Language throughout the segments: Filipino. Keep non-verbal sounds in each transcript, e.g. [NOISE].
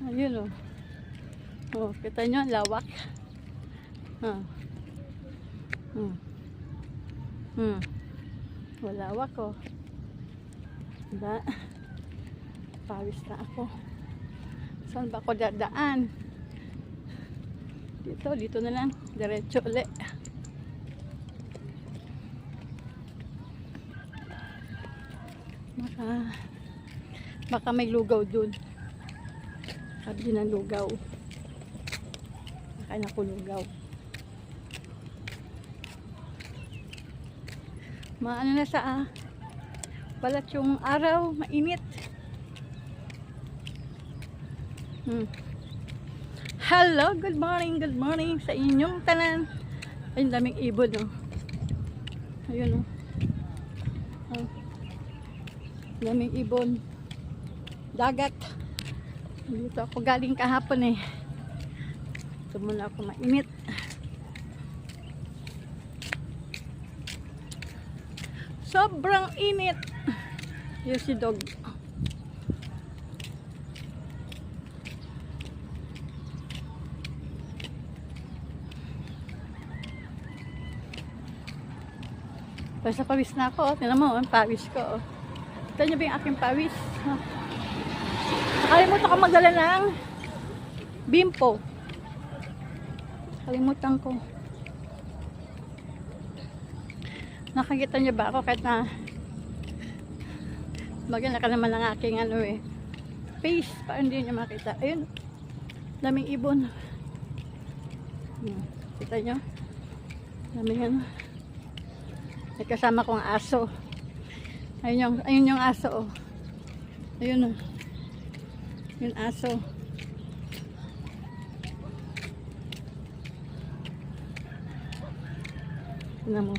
Ayun oh. Oh, kita nyo, lawak. Ah. Hmm. Hmm. Walawak oh. Diba? Pawis na ako. Saan ba ako dadaan? Dito, dito na lang. Diretso ulit. Baka, baka may lugaw dun. Sabi ng lugaw. Baka nakulugaw. Maano na sa ah, balat yung araw, mainit. Hmm. Hello, good morning, good morning sa inyong tanan. Ay, ang daming ibon, no. Ayun, no. Oh. Daming ibon. Dagat. Dito ako galing kahapon eh. Ito muna ako mainit. Sobrang init. Yung si dog. Basta pawis na ako. oh. Tingnan mo, ang pawis ko. oh. Ito niyo ba yung aking pawis? Oh. Nakalimutan ko magdala ng bimpo. Kalimutan ko. Nakakita niyo ba ako kahit na maganda ka naman ng aking ano eh face para hindi niyo makita. Ayun. Daming ibon. Hmm. Kita niyo? Daming ano. May kasama kong aso. Ayun yung, ayun yung aso oh. Ayun oh. Yung aso. Tignan mo.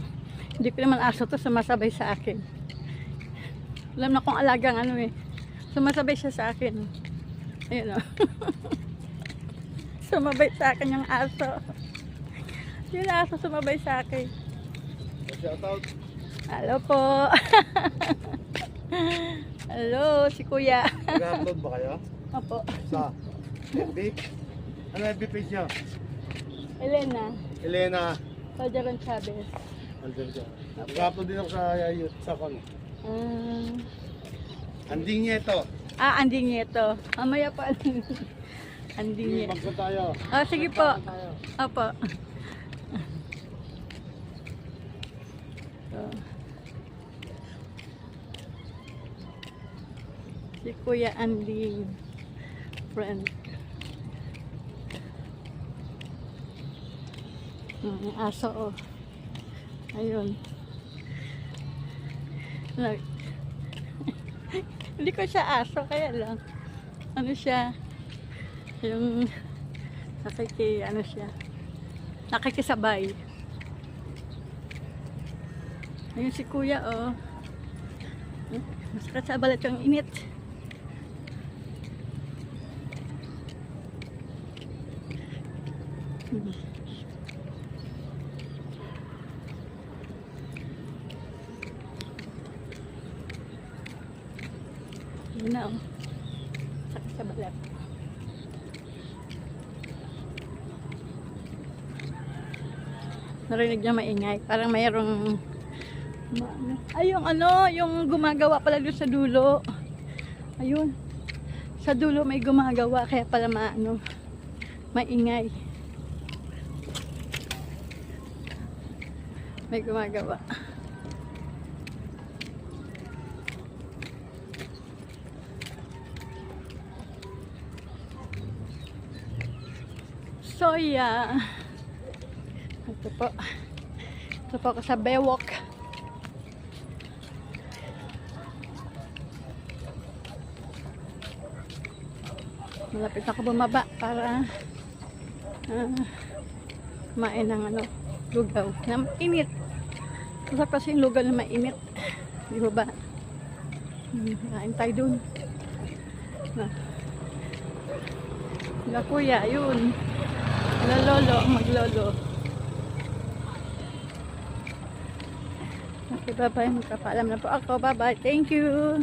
Hindi ko naman aso to sumasabay sa akin. Alam na kung alagang ano eh. Sumasabay siya sa akin. Ayun oh. [LAUGHS] sumabay sa akin yung aso. Yung aso sumabay sa akin. Shoutout. Hello po. [LAUGHS] Hello, si Kuya. Nag-upload ba kayo? Opo. Sa FB? Ano FB page nyo? Elena. Elena. Sojaron Chavez. Siya. Nag-upload din ako sa YouTube sa kon. Ah, Anding niya ito. ah, anding ito. Mamaya pa. anding niya. [LAUGHS] Magsa tayo. Ah, sige po. Opo. So. Si Kuya Andy. Friend. Yung aso oh. Ayun. Nag [LAUGHS] Hindi ko siya aso, kaya lang. Ano siya? Yung nakiki, ano siya? Nakikisabay. Ayun si kuya, oh. Masakit sa balat yung init. Hmm. Yun na, oh. Sakit sa balat. Narinig niya maingay. Parang mayroong... ma- ano- Ay, yung ano, yung gumagawa pala doon sa dulo. Ayun. Sa dulo may gumagawa, kaya pala maano, maingay. May gumagawa. So, yeah. Ito po. Ito po ako sa Bewok. Malapit ako bumaba para ah, kumain ng ano, lugaw na mainit. Masarap kasi yung lugaw na mainit. Di ba ba? Hmm, kain tayo dun. Sila kuya, yun. Sila lolo, maglolo. Okay, bye-bye. Magpapaalam na po ako. Bye-bye. Thank you.